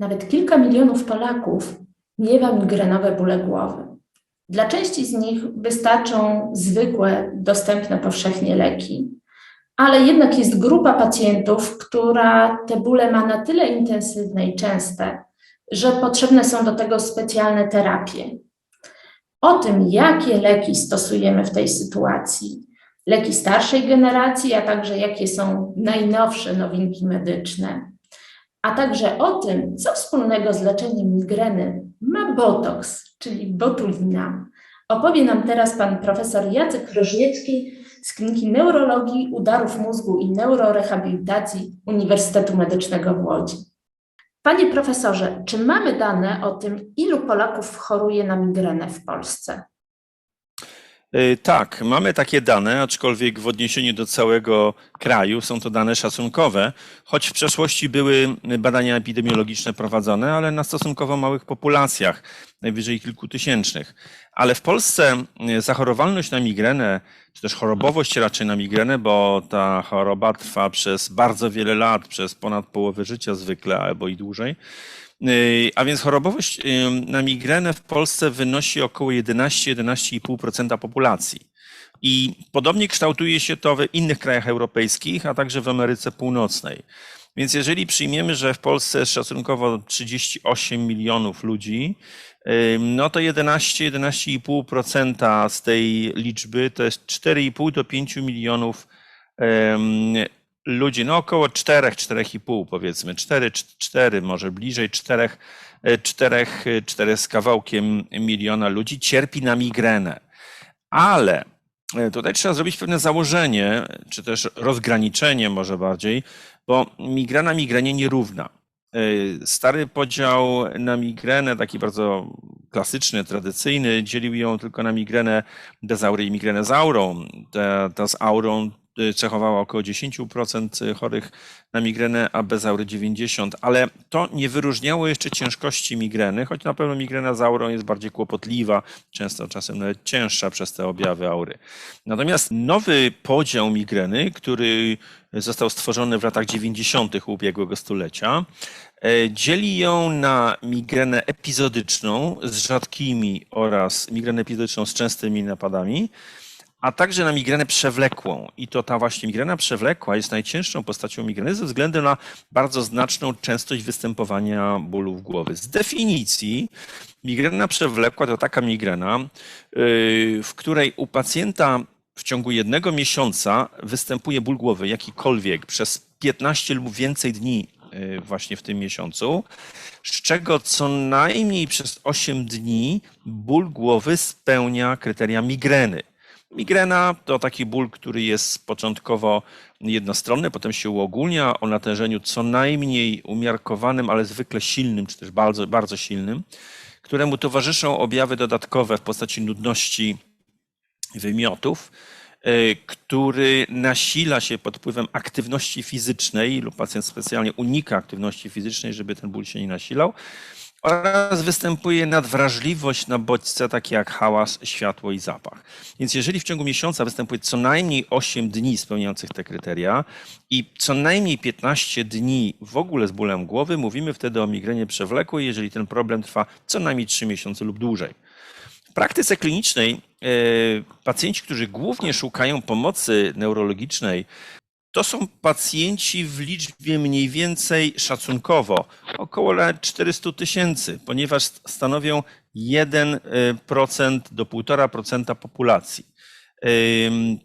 Nawet kilka milionów Polaków miewa migrenowe bóle głowy. Dla części z nich wystarczą zwykłe, dostępne powszechnie leki, ale jednak jest grupa pacjentów, która te bóle ma na tyle intensywne i częste, że potrzebne są do tego specjalne terapie. O tym, jakie leki stosujemy w tej sytuacji, leki starszej generacji, a także jakie są najnowsze nowinki medyczne, a także o tym, co wspólnego z leczeniem migreny ma botoks, czyli botulina. Opowie nam teraz pan profesor Jacek Rożniecki z Kliniki Neurologii, Udarów Mózgu i Neurorehabilitacji Uniwersytetu Medycznego w Łodzi. Panie profesorze, czy mamy dane o tym, ilu Polaków choruje na migrenę w Polsce? Y, Tak, mamy takie dane, aczkolwiek w odniesieniu do całego kraju są to dane szacunkowe, choć w przeszłości były badania epidemiologiczne prowadzone, ale na stosunkowo małych populacjach, najwyżej kilkutysięcznych. Ale w Polsce y, zachorowalność na migrenę, czy też chorobowość raczej na migrenę, bo ta choroba trwa przez bardzo wiele lat, przez ponad połowę życia zwykle, albo i dłużej, A więc chorobowość yy, na migrenę w Polsce wynosi około 11-11,5% populacji. I podobnie kształtuje się to w innych krajach europejskich, a także w Ameryce Północnej. Więc jeżeli przyjmiemy, że w Polsce jest szacunkowo 38 milionów ludzi, yy, no to 11-11,5% z tej liczby to jest 4,5 do 5 milionów ludzi, no około 4, 4,5 powiedzmy, 4, 4 może bliżej 4, 4, 4 z kawałkiem miliona ludzi cierpi na migrenę. Ale e, tutaj trzeba zrobić pewne założenie, czy też rozgraniczenie może bardziej, bo migrena migrenie nierówna. E, Stary podział na migrenę, taki bardzo klasyczny, tradycyjny, dzielił ją tylko na migrenę dezaury i migrenę z aurą. Ta, ta z aurą cechowała około 10% chorych na migrenę, a bez aury 90%, ale to nie wyróżniało jeszcze ciężkości migreny, choć na pewno migrena z aurą jest bardziej kłopotliwa, często czasem nawet cięższa przez te objawy aury. Natomiast nowy podział migreny, który został stworzony w latach 90. ubiegłego stulecia, e, dzieli ją na migrenę epizodyczną z rzadkimi oraz migrenę epizodyczną z częstymi napadami, a także na migrenę przewlekłą. I to ta właśnie migrena przewlekła jest najcięższą postacią migreny ze względu na bardzo znaczną częstość występowania bólów głowy. Z definicji migrena przewlekła to taka migrena, yy, w której u pacjenta w ciągu jednego miesiąca występuje ból głowy jakikolwiek przez 15 lub więcej dni yy, właśnie w tym miesiącu, z czego co najmniej przez 8 dni ból głowy spełnia kryteria migreny. Migrena to taki ból, który jest początkowo jednostronny, potem się uogólnia o natężeniu co najmniej umiarkowanym, ale zwykle silnym, czy też bardzo, bardzo silnym, któremu towarzyszą objawy dodatkowe w postaci nudności wymiotów, y, który nasila się pod wpływem aktywności fizycznej, lub pacjent specjalnie unika aktywności fizycznej, żeby ten ból się nie nasilał, oraz występuje nadwrażliwość na bodźce takie jak hałas, światło i zapach. Więc jeżeli w ciągu miesiąca występuje co najmniej 8 dni spełniających te kryteria i co najmniej 15 dni w ogóle z bólem głowy, mówimy wtedy o migrenie przewlekłej, jeżeli ten problem trwa co najmniej 3 miesiące lub dłużej. W praktyce klinicznej e, pacjenci, którzy głównie szukają pomocy neurologicznej, to są pacjenci w liczbie mniej więcej szacunkowo około lat 400 tysięcy, ponieważ stanowią 1% do 1,5% populacji.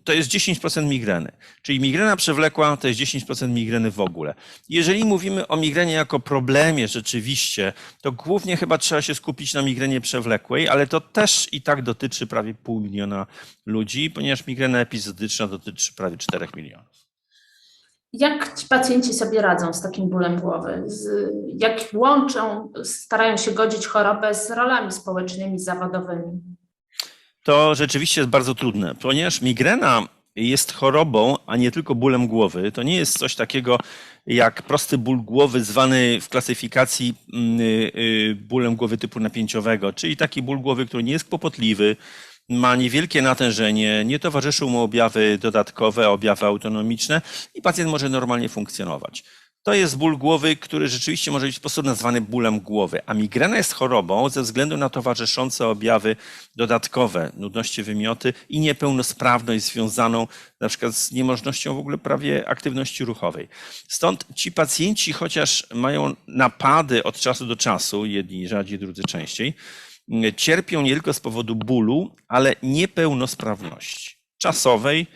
To jest 10% migreny, czyli migrena przewlekła to jest 10% migreny w ogóle. Jeżeli mówimy o migrenie jako problemie rzeczywiście, to głównie chyba trzeba się skupić na migrenie przewlekłej, ale to też i tak dotyczy prawie pół miliona ludzi, ponieważ migrena epizodyczna dotyczy prawie 4 milionów. Jak ci pacjenci sobie radzą z takim bólem głowy? Z, jak łączą, starają się godzić chorobę z rolami społecznymi, zawodowymi? To rzeczywiście jest bardzo trudne, ponieważ migrena jest chorobą, a nie tylko bólem głowy. To nie jest coś takiego jak prosty ból głowy, zwany w klasyfikacji mm, y, y, bólem głowy typu napięciowego, czyli taki ból głowy, który nie jest kłopotliwy, ma niewielkie natężenie, nie towarzyszą mu objawy dodatkowe, objawy autonomiczne i pacjent może normalnie funkcjonować. to jest ból głowy, który rzeczywiście może być po prostu nazwany bólem głowy. A migrena jest chorobą ze względu na towarzyszące objawy dodatkowe, nudności, wymioty i niepełnosprawność związaną na przykład z niemożnością w ogóle prawie aktywności ruchowej. Stąd ci pacjenci, chociaż mają napady od czasu do czasu, jedni rzadziej, drudzy częściej, cierpią nie tylko z powodu bólu, ale niepełnosprawności czasowej.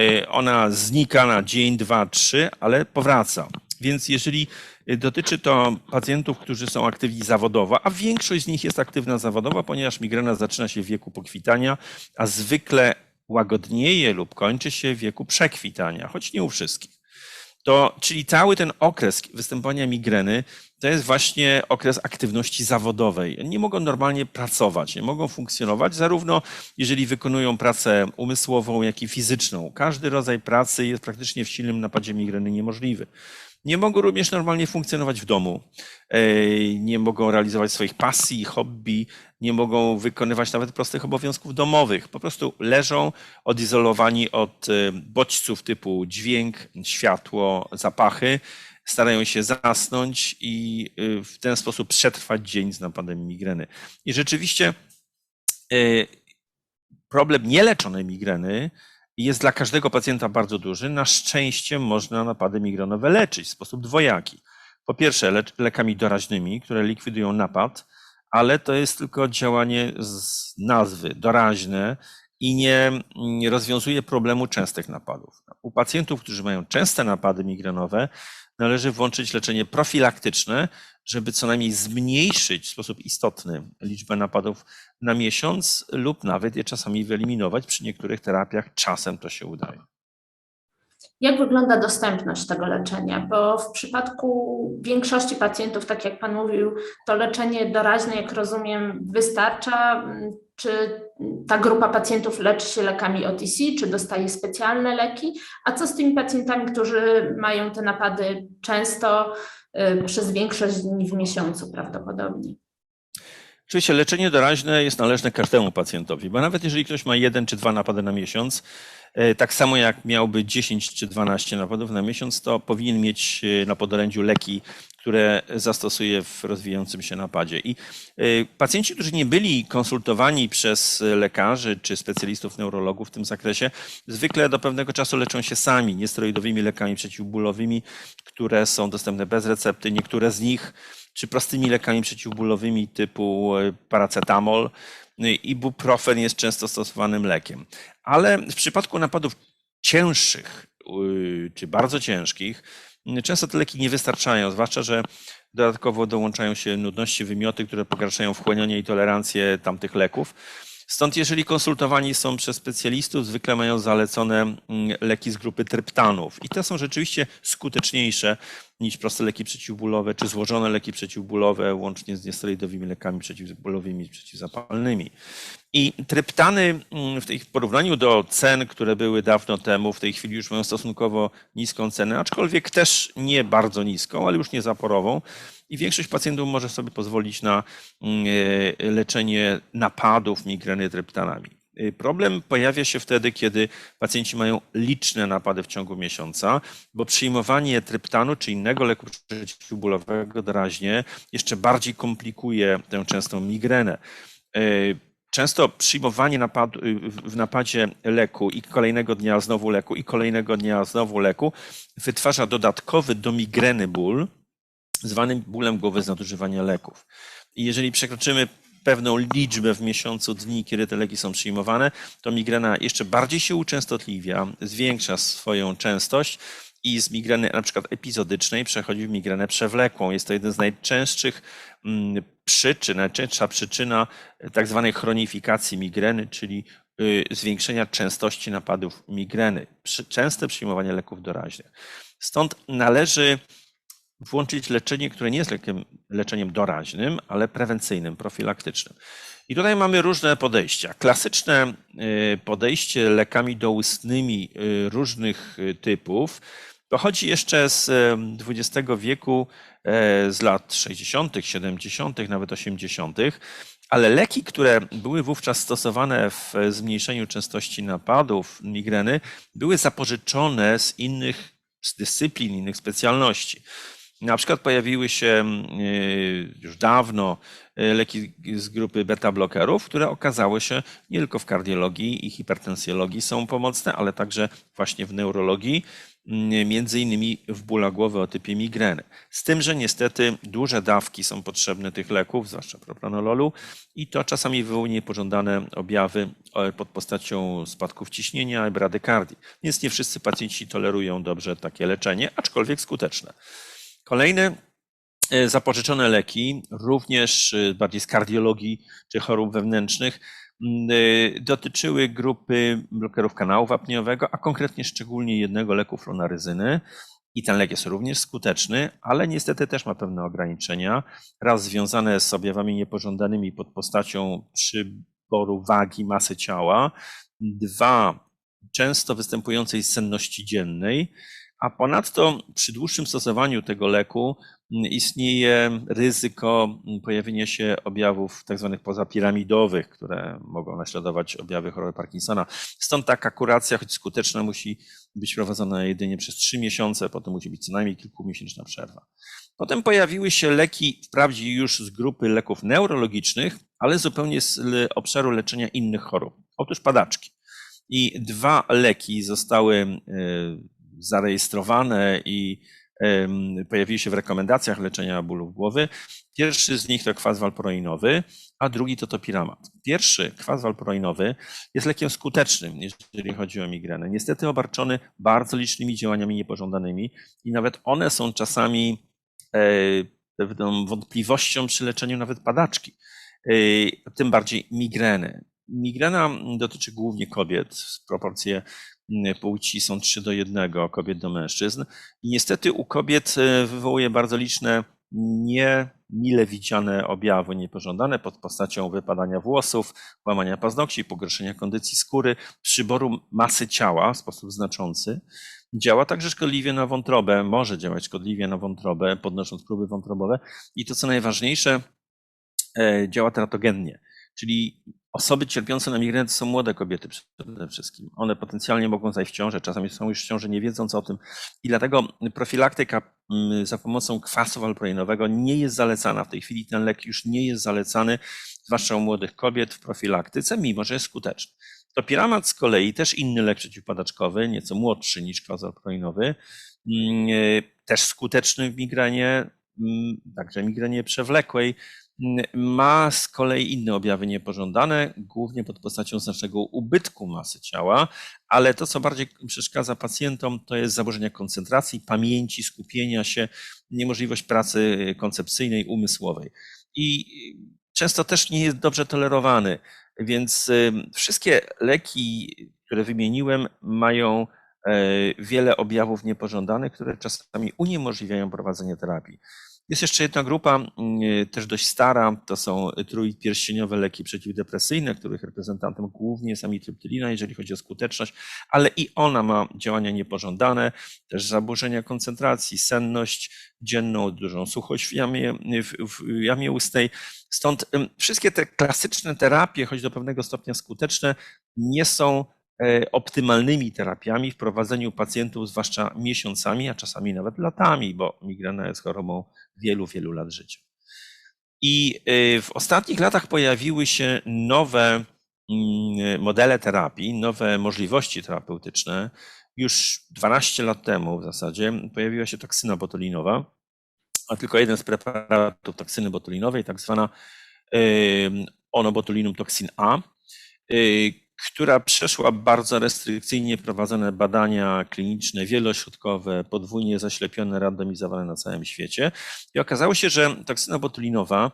E, Ona znika na dzień, dwa, trzy, ale powraca. Więc jeżeli dotyczy to pacjentów, którzy są aktywni zawodowo, a większość z nich jest aktywna zawodowo, ponieważ migrena zaczyna się w wieku pokwitania, a zwykle łagodnieje lub kończy się w wieku przekwitania, choć nie u wszystkich. To, czyli cały ten okres występowania migreny to jest właśnie okres aktywności zawodowej. Nie mogą normalnie pracować, nie mogą funkcjonować, zarówno jeżeli wykonują pracę umysłową, jak i fizyczną. Każdy rodzaj pracy jest praktycznie w silnym napadzie migreny niemożliwy. Nie mogą również normalnie funkcjonować w domu, nie mogą realizować swoich pasji, hobby, nie mogą wykonywać nawet prostych obowiązków domowych. Po prostu leżą odizolowani od bodźców typu dźwięk, światło, zapachy, starają się zasnąć i w ten sposób przetrwać dzień z napadem migreny. I rzeczywiście problem nieleczonej migreny jest dla każdego pacjenta bardzo duży. Na szczęście można napady migrenowe leczyć w sposób dwojaki. Po pierwsze, le lekami doraźnymi, które likwidują napad, ale to jest tylko działanie z nazwy, doraźne i nie, nie rozwiązuje problemu częstych napadów. U pacjentów, którzy mają częste napady migrenowe, należy włączyć leczenie profilaktyczne, żeby co najmniej zmniejszyć w sposób istotny liczbę napadów na miesiąc lub nawet je czasami wyeliminować. Przy niektórych terapiach czasem to się udaje. Jak wygląda dostępność tego leczenia? Bo w przypadku większości pacjentów, tak jak Pan mówił, to leczenie doraźne, jak rozumiem, wystarcza. Czy ta grupa pacjentów leczy się lekami OTC, czy dostaje specjalne leki? A co z tymi pacjentami, którzy mają te napady często, przez większość dni w miesiącu prawdopodobnie? Oczywiście leczenie doraźne jest należne każdemu pacjentowi, bo nawet jeżeli ktoś ma jeden czy dwa napady na miesiąc, tak samo jak miałby 10 czy 12 napadów na miesiąc, to powinien mieć na podorędziu leki, które zastosuje w rozwijającym się napadzie. I pacjenci, którzy nie byli konsultowani przez lekarzy czy specjalistów neurologów w tym zakresie, zwykle do pewnego czasu leczą się sami niesteroidowymi lekami przeciwbólowymi, które są dostępne bez recepty. Niektóre z nich czy prostymi lekami przeciwbólowymi typu paracetamol. Ibuprofen jest często stosowanym lekiem. Ale w przypadku napadów cięższych czy bardzo ciężkich, często te leki nie wystarczają, zwłaszcza, że dodatkowo dołączają się nudności, wymioty, które pogarszają wchłanianie i tolerancję tamtych leków. Stąd jeżeli konsultowani są przez specjalistów, zwykle mają zalecone leki z grupy tryptanów i te są rzeczywiście skuteczniejsze niż proste leki przeciwbólowe czy złożone leki przeciwbólowe, łącznie z niesteroidowymi lekami przeciwbólowymi, przeciwzapalnymi. I tryptany w tej porównaniu do cen, które były dawno temu, w tej chwili już mają stosunkowo niską cenę, aczkolwiek też nie bardzo niską, ale już nie zaporową. I większość pacjentów może sobie pozwolić na leczenie napadów migreny tryptanami. Problem pojawia się wtedy, kiedy pacjenci mają liczne napady w ciągu miesiąca, bo przyjmowanie tryptanu czy innego leku przeciwbólowego doraźnie jeszcze bardziej komplikuje tę częstą migrenę. Często przyjmowanie napadu, w napadzie leku i kolejnego dnia znowu leku i kolejnego dnia znowu leku wytwarza dodatkowy do migreny ból, zwany bólem głowy z nadużywania leków. I jeżeli przekroczymy pewną liczbę w miesiącu dni, kiedy te leki są przyjmowane, to migrena jeszcze bardziej się uczęstotliwia, zwiększa swoją częstość i z migreny na przykład epizodycznej przechodzi w migrenę przewlekłą. Jest to jeden z najczęstszych przyczyn, najczęstsza przyczyna tak zwanej chronifikacji migreny, czyli zwiększenia częstości napadów migreny. Częste przyjmowanie leków doraźnych. Stąd należy włączyć leczenie, które nie jest leczeniem doraźnym, ale prewencyjnym, profilaktycznym. I tutaj mamy różne podejścia. Klasyczne podejście lekami doustnymi różnych typów pochodzi jeszcze z XX wieku, z lat 60., 70., nawet 80., ale leki, które były wówczas stosowane w zmniejszeniu częstości napadów migreny, były zapożyczone z innych z dyscyplin, innych specjalności. Na przykład pojawiły się y, już dawno y, leki z grupy beta-blokerów, które okazały się nie tylko w kardiologii i hipertensjologii są pomocne, ale także właśnie w neurologii, y, między innymi w bóla głowy o typie migreny. Z tym, że niestety duże dawki są potrzebne tych leków, zwłaszcza propranololu i to czasami wywołuje niepożądane objawy e, pod postacią spadków ciśnienia i bradykardii. Więc nie wszyscy pacjenci tolerują dobrze takie leczenie, aczkolwiek skuteczne. Kolejne e, zapożyczone leki, również e, bardziej z kardiologii czy chorób wewnętrznych, e, dotyczyły grupy blokerów kanału wapniowego, a konkretnie szczególnie jednego leku flonaryzyny. I ten lek jest również skuteczny, ale niestety też ma pewne ograniczenia. Raz związane z objawami niepożądanymi pod postacią przyboru wagi, masy ciała. Dwa, często występującej senności dziennej a ponadto przy dłuższym stosowaniu tego leku mm, istnieje ryzyko mm, pojawienia się objawów tak zwanych pozapiramidowych, które mogą naśladować objawy choroby Parkinsona. Stąd taka kuracja, choć skuteczna, musi być prowadzona jedynie przez trzy miesiące, potem musi być co najmniej kilkumiesięczna przerwa. Potem pojawiły się leki, wprawdzie już z grupy leków neurologicznych, ale zupełnie z obszaru leczenia innych chorób. Otóż padaczki. I dwa leki zostały y, zarejestrowane i pojawiły się w rekomendacjach leczenia bólów głowy. Pierwszy z nich to kwas walproinowy, a drugi to topiramat. Pierwszy, kwas walproinowy, jest lekiem skutecznym, jeżeli chodzi o migrenę. Niestety obarczony bardzo licznymi działaniami niepożądanymi i nawet one są czasami e, pewną wątpliwością przy leczeniu nawet padaczki, e, tym bardziej migreny. Migrena dotyczy głównie kobiet. Proporcje płci są 3 do 1, kobiet do mężczyzn. I niestety u kobiet e, wywołuje bardzo liczne niemile widziane objawy niepożądane pod postacią wypadania włosów, łamania paznokci, pogorszenia kondycji skóry, przyboru masy ciała w sposób znaczący. Działa także szkodliwie na wątrobę, może działać szkodliwie na wątrobę, podnosząc próby wątrobowe. I to co najważniejsze, e, działa teratogennie, czyli Osoby cierpiące na migrenę to są młode kobiety przede wszystkim. One potencjalnie mogą zajść w ciążę, czasami są już w ciąży nie wiedząc o tym. I dlatego profilaktyka mm, za pomocą kwasu walproinowego nie jest zalecana. W tej chwili ten lek już nie jest zalecany, zwłaszcza u młodych kobiet w profilaktyce, mimo że jest skuteczny. To piramat z kolei, też inny lek przeciwpadaczkowy, nieco młodszy niż kwas walproinowy, mm, też skuteczny w migrenie, mm, także migrenie przewlekłej, ma z kolei inne objawy niepożądane, głównie pod postacią znacznego ubytku masy ciała, ale to, co bardziej przeszkadza pacjentom, to jest zaburzenia koncentracji, pamięci, skupienia się, niemożliwość pracy koncepcyjnej, umysłowej. I często też nie jest dobrze tolerowany, więc wszystkie leki, które wymieniłem, mają e, wiele objawów niepożądanych, które czasami uniemożliwiają prowadzenie terapii. Jest jeszcze jedna grupa, mm, też dość stara, to są trójpierścieniowe leki przeciwdepresyjne, których reprezentantem głównie jest amitriptylina, jeżeli chodzi o skuteczność, ale i ona ma działania niepożądane, też zaburzenia koncentracji, senność dzienną, dużą suchość w jamie, w, w jamie ustnej. Stąd wszystkie te klasyczne terapie, choć do pewnego stopnia skuteczne, nie są optymalnymi terapiami w prowadzeniu pacjentów, zwłaszcza miesiącami, a czasami nawet latami, bo migrena jest chorobą wielu, wielu lat życia. I y, w ostatnich latach pojawiły się nowe mm, modele terapii, nowe możliwości terapeutyczne. Już 12 lat temu w zasadzie pojawiła się toksyna botulinowa, a tylko jeden z preparatów toksyny botulinowej, tak zwana onobotulinum toxin A, y, która przeszła bardzo restrykcyjnie prowadzone badania kliniczne, wielośrodkowe, podwójnie zaślepione, randomizowane na całym świecie. I okazało się, że toksyna botulinowa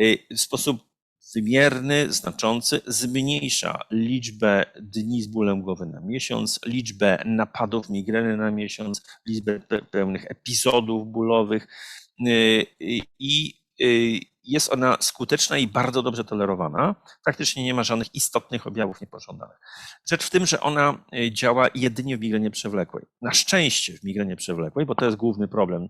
y, w sposób wymierny, znaczący zmniejsza liczbę dni z bólem głowy na miesiąc, liczbę napadów migreny na miesiąc, liczbę pełnych epizodów bólowych y, i y, jest ona skuteczna i bardzo dobrze tolerowana. Praktycznie nie ma żadnych istotnych objawów niepożądanych. Rzecz w tym, że ona e, działa jedynie w migrenie przewlekłej. Na szczęście w migrenie przewlekłej, bo to jest główny problem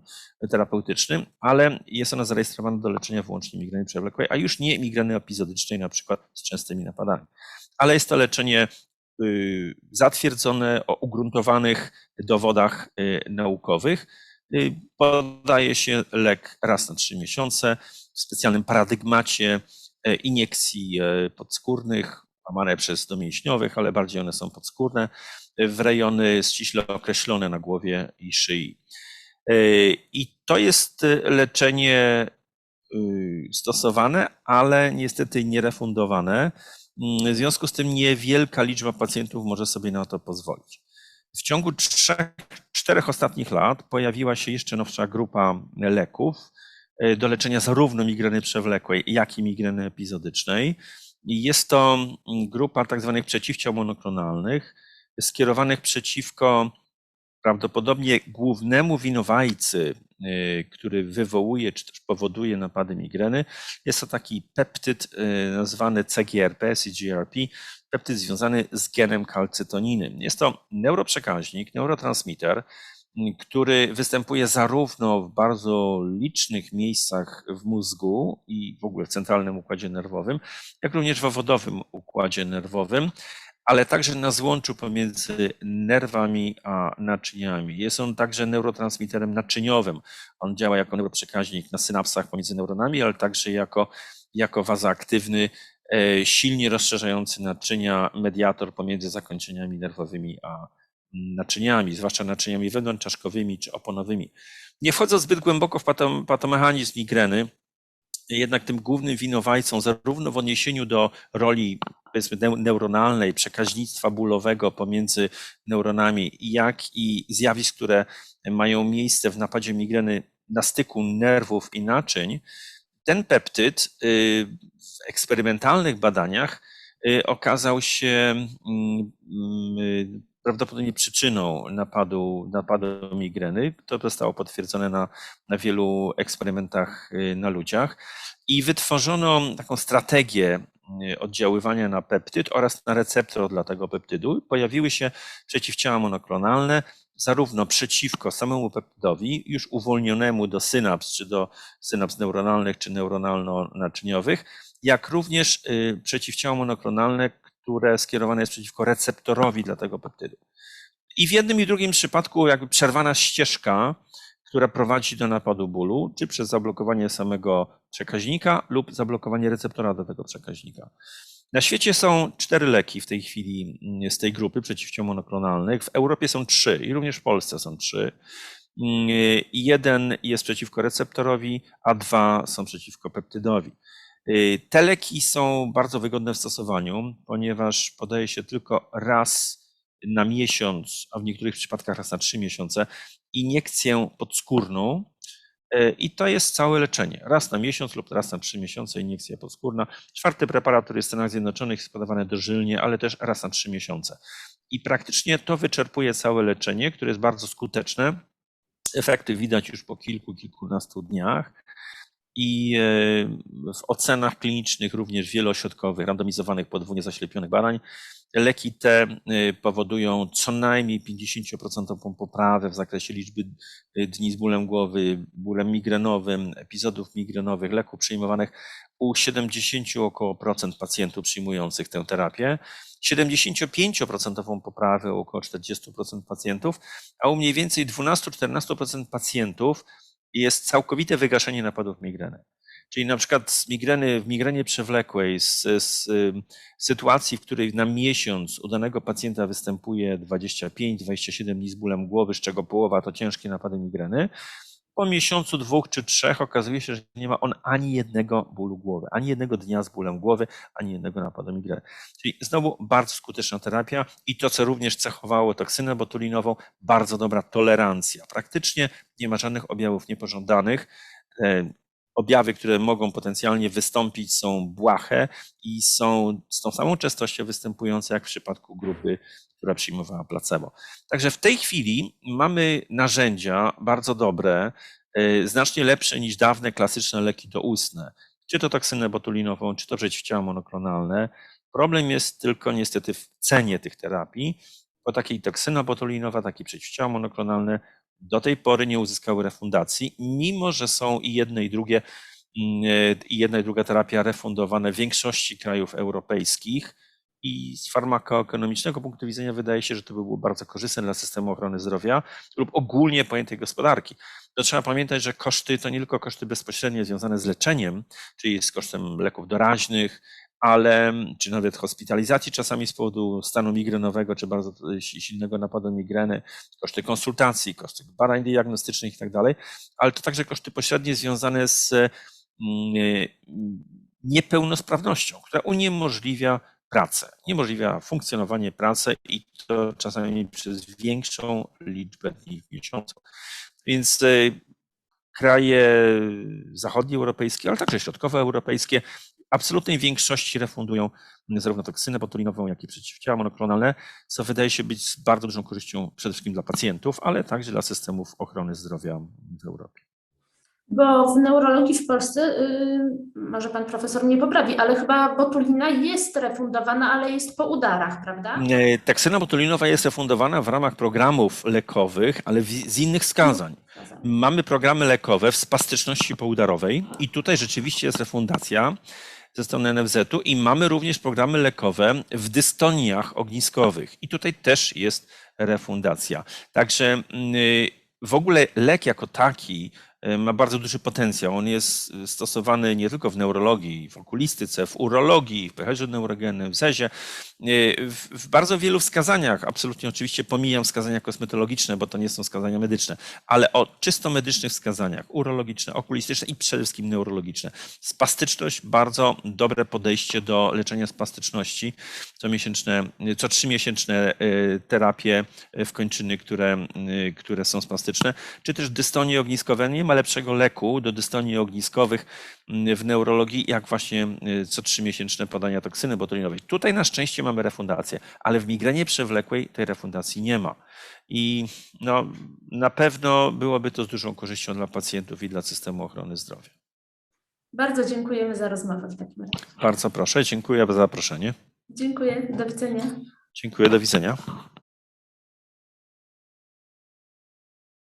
terapeutyczny, ale jest ona zarejestrowana do leczenia wyłącznie migreny przewlekłej, a już nie migreny epizodycznej, na przykład z częstymi napadami. Ale jest to leczenie y, zatwierdzone o ugruntowanych dowodach naukowych Podaje się lek raz na trzy miesiące w specjalnym paradygmacie iniekcji podskórnych, łamane przez domięśniowych, ale bardziej one są podskórne, w rejony ściśle określone na głowie i szyi. I to jest leczenie stosowane, ale niestety nierefundowane. W związku z tym niewielka liczba pacjentów może sobie na to pozwolić. W ciągu trzech, czterech ostatnich lat pojawiła się jeszcze nowsza grupa leków do leczenia zarówno migreny przewlekłej, jak i migreny epizodycznej. Jest to grupa tak zwanych przeciwciał monoklonalnych, skierowanych przeciwko prawdopodobnie głównemu winowajcy, który wywołuje czy też powoduje napady migreny. Jest to taki peptyd nazwany CGRP, CGRP, peptyd związany z genem kalcytoniny. Jest to neuroprzekaźnik, neurotransmitter, który występuje zarówno w bardzo licznych miejscach w mózgu i w ogóle w centralnym układzie nerwowym, jak również w obwodowym układzie nerwowym, ale także na złączu pomiędzy nerwami a naczyniami. Jest on także neurotransmiterem naczyniowym. On działa jako neuroprzekaźnik na synapsach pomiędzy neuronami, ale także jako, jako wazaaktywny, silnie rozszerzający naczynia mediator pomiędzy zakończeniami nerwowymi a naczyniami, zwłaszcza naczyniami wewnątrzczaszkowymi czy oponowymi. Nie wchodząc zbyt głęboko w patomechanizm migreny, jednak tym głównym winowajcą, zarówno w odniesieniu do roli powiedzmy neuronalnej, przekaźnictwa bólowego pomiędzy neuronami, jak i zjawisk, które mają miejsce w napadzie migreny na styku nerwów i naczyń, ten peptyd w eksperymentalnych badaniach okazał się prawdopodobnie przyczyną napadu, napadu migreny. To zostało potwierdzone na, na wielu eksperymentach na ludziach. I wytworzono taką strategię oddziaływania na peptyd oraz na receptor dla tego peptydu. Pojawiły się przeciwciała monoklonalne, zarówno przeciwko samemu peptydowi, już uwolnionemu do synaps, czy do synaps neuronalnych, czy neuronalno-naczyniowych, jak również przeciwciała monoklonalne, które skierowane jest przeciwko receptorowi dla tego peptydu. I w jednym i drugim przypadku jakby przerwana ścieżka, która prowadzi do napadu bólu, czy przez zablokowanie samego przekaźnika lub zablokowanie receptora do tego przekaźnika. Na świecie są cztery leki w tej chwili z tej grupy przeciwciał monoklonalnych. W Europie są trzy i również w Polsce są trzy. Jeden jest przeciwko receptorowi, a dwa są przeciwko peptydowi. Te leki są bardzo wygodne w stosowaniu, ponieważ podaje się tylko raz na miesiąc, a w niektórych przypadkach raz na trzy miesiące, iniekcję podskórną. I to jest całe leczenie. Raz na miesiąc lub raz na trzy miesiące iniekcja podskórna. Czwarty preparat, który jest w Stanach Zjednoczonych, jest dożylnie, ale też raz na trzy miesiące. I praktycznie to wyczerpuje całe leczenie, które jest bardzo skuteczne. Efekty widać już po kilku, kilkunastu dniach i w ocenach klinicznych, również wieloośrodkowych, randomizowanych, podwójnie zaślepionych badań, leki te powodują co najmniej 50% poprawę w zakresie liczby dni z bólem głowy, bólem migrenowym, epizodów migrenowych, leków przyjmowanych u 70 około procent pacjentów przyjmujących tę terapię, 75% poprawę u około 40% pacjentów, a u mniej więcej 12-14% pacjentów jest całkowite wygaszenie napadów migreny. Czyli na przykład z migreny, w migrenie przewlekłej, z, z sytuacji, w której na miesiąc u danego pacjenta występuje 25-27 dni z bólem głowy, z czego połowa to ciężkie napady migreny, po miesiącu, dwóch czy trzech okazuje się, że nie ma on ani jednego bólu głowy, ani jednego dnia z bólem głowy, ani jednego napadu migreny. Czyli znowu bardzo skuteczna terapia i to, co również cechowało toksynę botulinową, bardzo dobra tolerancja. Praktycznie nie ma żadnych objawów niepożądanych. Objawy, które mogą potencjalnie wystąpić, są błahe i są z tą samą częstością występujące jak w przypadku grupy, która przyjmowała placebo. Także w tej chwili mamy narzędzia bardzo dobre, znacznie lepsze niż dawne klasyczne leki doustne, czy to toksynę botulinową, czy to przeciwciała monoklonalne. Problem jest tylko niestety w cenie tych terapii, bo takiej toksyna botulinowa, takie przeciwciała monoklonalne do tej pory nie uzyskały refundacji, mimo że są i jedne i drugie, i jedna i druga terapia refundowane w większości krajów europejskich, I z farmakoekonomicznego punktu widzenia wydaje się, że to by było bardzo korzystne dla systemu ochrony zdrowia lub ogólnie pojętej gospodarki. To trzeba pamiętać, że koszty to nie tylko koszty bezpośrednie związane z leczeniem, czyli z kosztem leków doraźnych, ale czy nawet hospitalizacji czasami z powodu stanu migrenowego, czy bardzo silnego napadu migreny, koszty konsultacji, koszty badań diagnostycznych i tak dalej, ale to także koszty pośrednie związane z mm, niepełnosprawnością, która uniemożliwia pracę, uniemożliwia funkcjonowanie pracy i to czasami przez większą liczbę dni w miesiącu. Więc e, kraje zachodnioeuropejskie, ale także środkowoeuropejskie absolutnej większości refundują zarówno toksynę botulinową, jak i przeciwciała monoklonalne, co wydaje się być z bardzo dużą korzyścią przede wszystkim dla pacjentów, ale także dla systemów ochrony zdrowia w Europie. Bo w neurologii w Polsce, y, może pan profesor mnie poprawi, ale chyba botulina jest refundowana, ale jest po udarach, prawda? E, Taksyna botulinowa jest refundowana w ramach programów lekowych, ale w- z innych wskazań. Mamy programy lekowe w spastyczności poudarowej i tutaj rzeczywiście jest refundacja ze strony NFZ-u i mamy również programy lekowe w dystoniach ogniskowych i tutaj też jest refundacja. Także mm, w ogóle lek jako taki y, ma bardzo duży potencjał. On jest stosowany nie tylko w neurologii, w okulistyce, w urologii, w pęcherzu neurogennym, w zezie, y, w, bardzo wielu wskazaniach. Absolutnie oczywiście pomijam wskazania kosmetologiczne, bo to nie są wskazania medyczne, ale o czysto medycznych wskazaniach, urologiczne, okulistyczne i przede wszystkim neurologiczne. Spastyczność, bardzo dobre podejście do leczenia spastyczności. Co miesięczne, co trzymiesięczne y, terapie w kończyny, które, y, które są spastyczne, czy też dystonie ogniskowe. Nie ma lepszego leku do dystonii ogniskowych mm, w neurologii, jak właśnie y, co trzymiesięczne podania toksyny botulinowej. Tutaj na szczęście mamy refundację, ale w migrenie przewlekłej tej refundacji nie ma. I no, na pewno byłoby to z dużą korzyścią dla pacjentów i dla systemu ochrony zdrowia. Bardzo dziękujemy za rozmowę w takim razie. Bardzo proszę, dziękuję za zaproszenie. Dziękuję, do widzenia. Dziękuję, do widzenia.